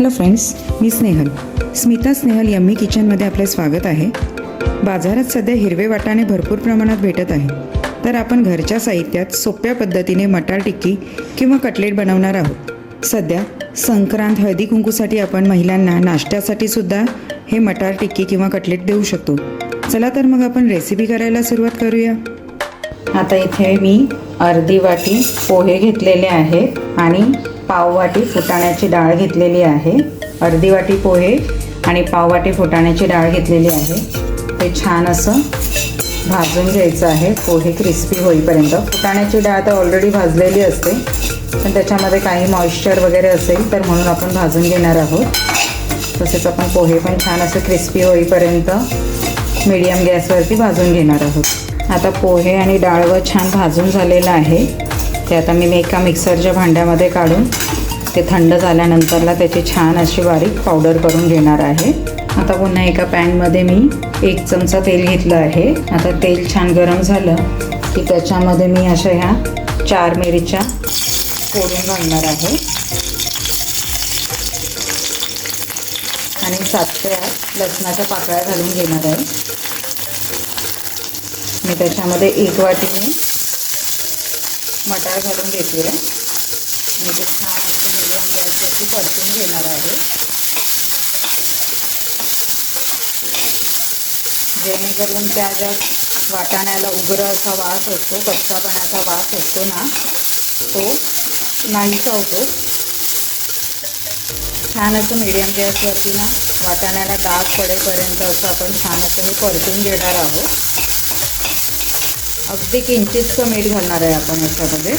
Hello friends मी Snehal. Smita Snehal yummy किचनमध्ये आपले स्वागत आहे. बाजारात सध्या हिरवे वाटाणे भरपूर प्रमाणात भेटत आहे. तर आपण घरच्या साहित्यात सोप्या पद्धतीने मटार टिक्की किंवा कटलेट बनवणार आहोत. सध्या संक्रांत हळदी कुंकूसाठी आपण महिलांना नाश्त्यासाठी सुद्धा हे मटार टिक्की किंवा कटलेट देऊ शकतो. चला तर मग आपण रेसिपी करायला सुरुवात करूया. आता इथे मी अर्धी वाटी पोहे घेतलेले आहेत आणि पाव वाटी फुटाण्याची डाळ घेतलेली आहे. अर्धी वाटी पोहे आणि पाव वाटी फुटाण्याची डाळ घेतलेली आहे. ते छान असं भाजून घ्यायचं आहे. पोहे क्रिस्पी होईपर्यंत. फुटाण्याची डाळ तर ऑलरेडी भाजलेली असते. पण त्याच्यामध्ये काही मॉइश्चर वगैरे असेल तर म्हणून आपण भाजून घेणार आहोत. तसेच आपण पोहे पण छान असं क्रिस्पी होईपर्यंत मीडियम गॅसवरती भाजून घेणार आहोत. आता पोहे आणि डाळवं छान भाजून झालेलं आहे. ते आता मी एका मिक्सरच्या भांड्यामध्ये काढून ते थंड झाल्यानंतरला त्याची छान अशी बारीक पावडर करून घेणार आहे. आता पुन्हा एका पॅनमध्ये मी एक चमचा तेल घेतलं आहे. आता तेल छान गरम झालं की त्याच्यामध्ये मी अशा ह्या चार मिरीच्या फोडून घालणार आहे. आणि सात ते आठ लसणाच्या पाकळ्या घालून घेणार आहे. मी त्याच्यामध्ये एक वाटीने मटार घालून घेते. आहे मी ते छान असं मिडियम गॅसवरती परतून घेणार आहे. जेणेकरून त्या ज्या वाटाण्याला उग्र असा वास असतो कच्चापणाचा वास असतो ना तो नाहीसा होतो. छान असं मिडियम गॅसवरती ना वाटाण्याला डाग पडेपर्यंत असं आपण छान असं हे परतून घेणार आहोत. अगदी किंचितचं मीठ घालणार आहे आपण याच्यामध्ये.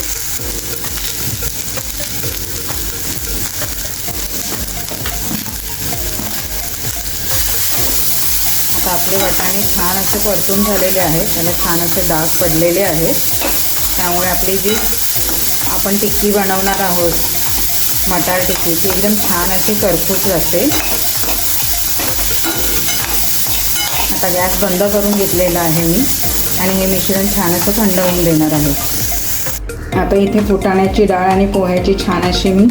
आता आपले वाटाणे छान असे परतून झालेले आहेत. त्याला छान असे डाग पडलेले आहेत. त्यामुळे आपली जी आपण टिक्की बनवणार आहोत मटार टिक्की ती एकदम छान अशी करपूस जाते आता गॅस बंद करून घेतलेला आहे मी. आणि हे मिश्रण छान असं थंड होऊन देणार आहे. आता इथे फुटाण्याची डाळ आणि पोह्याची छान अशी मी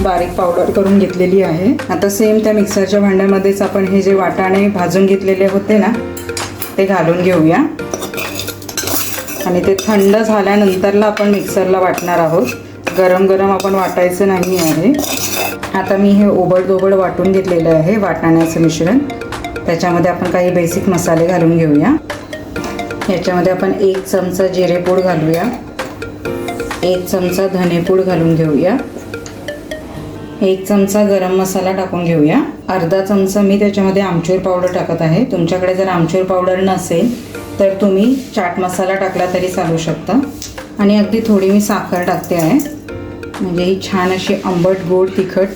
बारीक पावडर करून घेतलेली आहे. आता सेम त्या मिक्सरच्या भांड्यामध्येच आपण हे जे वाटाणे भाजून घेतलेले होते ना ते घालून घेऊया. आणि ते थंड झाल्यानंतरला आपण मिक्सरला वाटणार आहोत. गरम गरम आपण वाटायचं नाही आहे. आता मी हे ओबडदोबड वाटून घेतलेलं आहे वाटाण्याचं मिश्रण. त्याच्यामध्ये आपण काही बेसिक मसाले घालून घेऊया. याच्यामध्ये आपण एक चमचा जिरेपूड घालूया. एक चमचा धनेपूड घालून घेऊया. एक चमचा गरम मसाला टाकून घेऊया. अर्धा चमचा मी त्याच्यामध्ये आमचूर पावडर टाकत आहे. तुमच्याकडे जर आमचूर पावडर नसेल तर तुम्ही चाट मसाला टाकला तरी चालू शकता. आणि अगदी थोडी मी साखर टाकते आहे. म्हणजे ही छान अशी आंबट गोड तिखट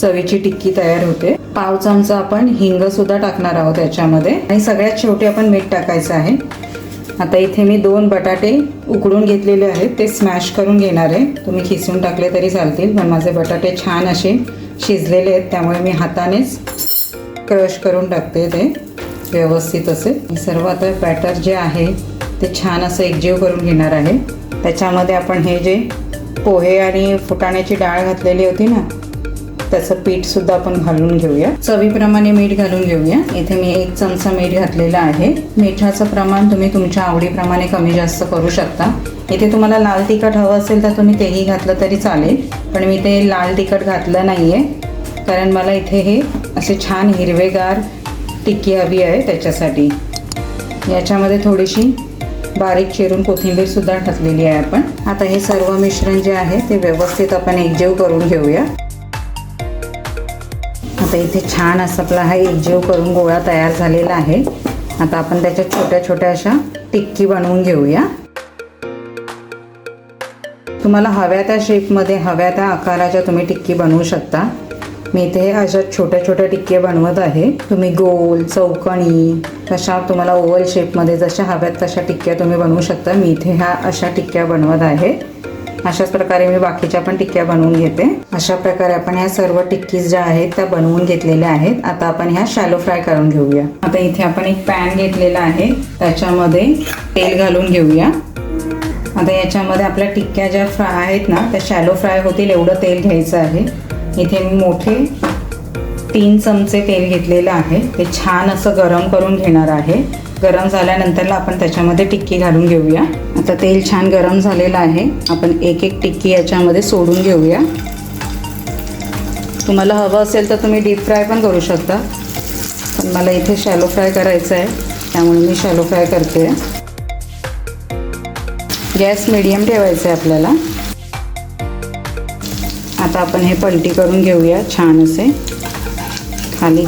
चवीची टिक्की तयार होते. पाव चमचा आपण हिंगसुद्धा टाकणार आहोत याच्यामध्ये. आणि सगळ्यात शेवटी आपण मीठ टाकायचं आहे. आता इथे मी दोन बटाटे उकडून घेतलेले आहेत. ते स्मॅश करून घेणार आहे. तुम्ही खिसून टाकले तरी चालतील पण माझे बटाटे छान असे शिजलेले आहेत त्यामुळे मी हातानेच क्रश करून टाकते ते व्यवस्थित असे. सर्व आता बॅटर जे आहे ते छान असं एकजीव करून घेणार आहे. त्याच्यामध्ये आपण हे जे पोहे आणि फुटाण्याची डाळ घातलेली होती ना त्याचं पीठ सुद्धा आपण घालून घेऊया. चवीप्रमाणे मीठ घालून घेऊया. इथे मी एक चमचा मीठ घातलेला आहे. मिठाचं प्रमाण तुम्ही तुमच्या आवडीप्रमाणे कमी जास्त करू शकता. इथे तुम्हाला लाल तिखट हवं असेल तर तुम्ही तेही घातलं तरी चालेल. पण मी ते लाल तिखट घातलं नाही आहे कारण मला इथे हे असे छान हिरवेगार टिक्की हवी आहे त्याच्यासाठी. याच्यामध्ये थोडीशी बारीक चिरून कोथिंबीरसुद्धा टाकलेली आहे आपण. आता हे सर्व मिश्रण जे आहे ते व्यवस्थित आपण एकजीव करून घेऊया. आता इथे छान असं आपला हा एकजीव करून गोळा तयार झालेला आहे. आता आपण त्याच्या छोट्या छोट्या अशा टिक्की बनवून घेऊया. तुम्हाला हव्या त्या शेपमध्ये हव्या त्या आकाराच्या तुम्ही टिक्की बनवू शकता. मी इथे अशा छोट्या छोट्या टिक्क्या बनवत आहे. तुम्ही गोल चौकणी तशा तुम्हाला ओव्हल शेपमध्ये जशा हव्यात तशा टिक्क्या तुम्ही बनवू शकता. मी इथे ह्या अशा टिक्क्या बनवत आहे. अशाच प्रकारे मी बाकीच्या पण टिक्क्या बनवून घेते. अशा प्रकारे आपण ह्या सर्व टिक्कीज ज्या आहेत त्या बनवून घेतलेल्या आहेत. आता आपण ह्या शॅलो फ्राय करून घेऊया. आता इथे आपण एक पॅन घेतलेला आहे. त्याच्यामध्ये तेल घालून घेऊया. आता याच्यामध्ये आपल्या टिक्क्या ज्या फ्राय आहेत ना त्या शॅलो फ्राय होतील एवढं तेल घ्यायचं आहे. इथे मी मोठे तीन चमचे तेल घेतलेलं आहे. ते छान असं गरम करून घेणार आहे. गरम झाल्यानंतरला आपण त्याच्यामध्ये टिक्की घालून घेऊया. आता तेल छान गरम झालेलं आहे. आपण एक एक टिक्की याच्यामध्ये सोडून घेऊया. तुम्हाला हवं असेल तर तुम्ही डीप फ्राय पण करू शकता. पण मला इथे शॅलो फ्राय करायचं आहे त्यामुळे मी शॅलो फ्राय करते. गॅस मिडियम ठेवायचं आहे आपल्याला. आता आपण हे पलटी करून घेऊया छान असे. खाली.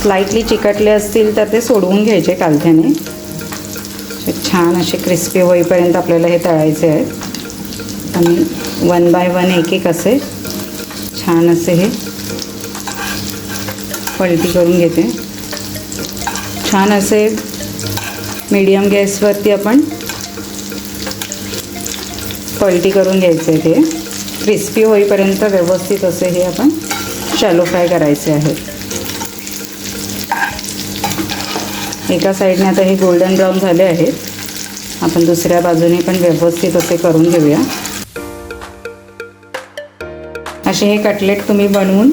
स्लाइटली चिकटले असतील तर ते सोडवून घ्यायचे कालथ्याने. छान असे क्रिस्पी होईपर्यंत आपल्याला हे तळायचे आहेत. आणि वन बाय वन एक एक असे छान असे हे पलटी करून घेते. छान असे मीडियम गॅसवरती आपण पलटी करून घ्यायचे ते क्रिस्पी होईपर्यंत व्यवस्थित असे हे आपण शॅलो फ्राय करायचे आहेत. एका साईडने आता हे गोल्डन ब्राऊन झाले आहेत. आपण दुसऱ्या बाजूने पण व्यवस्थित असे करून घेऊया. असे हे कटलेट तुम्ही बनवून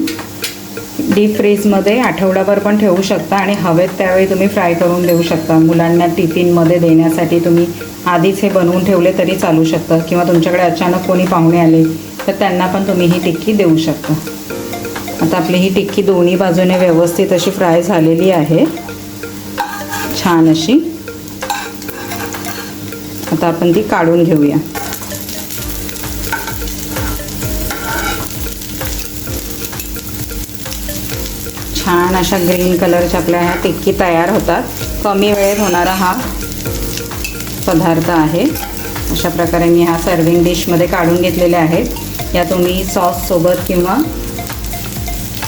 डीप फ्रीजमध्ये आठवडाभर पण ठेवू शकता आणि हवेत त्यावेळी तुम्ही फ्राय करून देऊ शकता. मुलांना टिफिनमध्ये देण्यासाठी तुम्ही आधीच हे बनवून ठेवले तरी चालू शकतं किंवा तुमच्याकडे अचानक कोणी पाहुणे आले तर त्यांना पण तुम्ही ही टिक्की देऊ शकता. आता आपली ही टिक्की दोन्ही बाजूने व्यवस्थित अशी फ्राय झालेली आहे. छान अशी आता आपण ती काढून घेऊया. छान अशा ग्रीन कलरच्या आपल्या ह्या टिक्की तयार होतात. कमी वेळेत होणारा हा पदार्थ आहे. अशा प्रकारे मी ह्या सर्विंग डिशमध्ये काढून घेतलेल्या आहेत. या तुम्ही सॉससोबत किंवा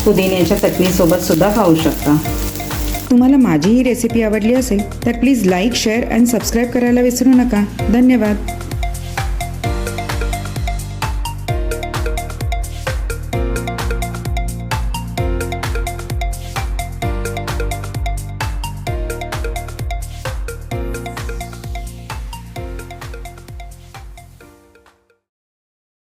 पुदिन्याच्या चटणीसोबतसुद्धा खाऊ शकता. तुम्हाला माझी ही रेसिपी आवडली असेल तर please like share and subscribe करायला विसरू नका. धन्यवाद.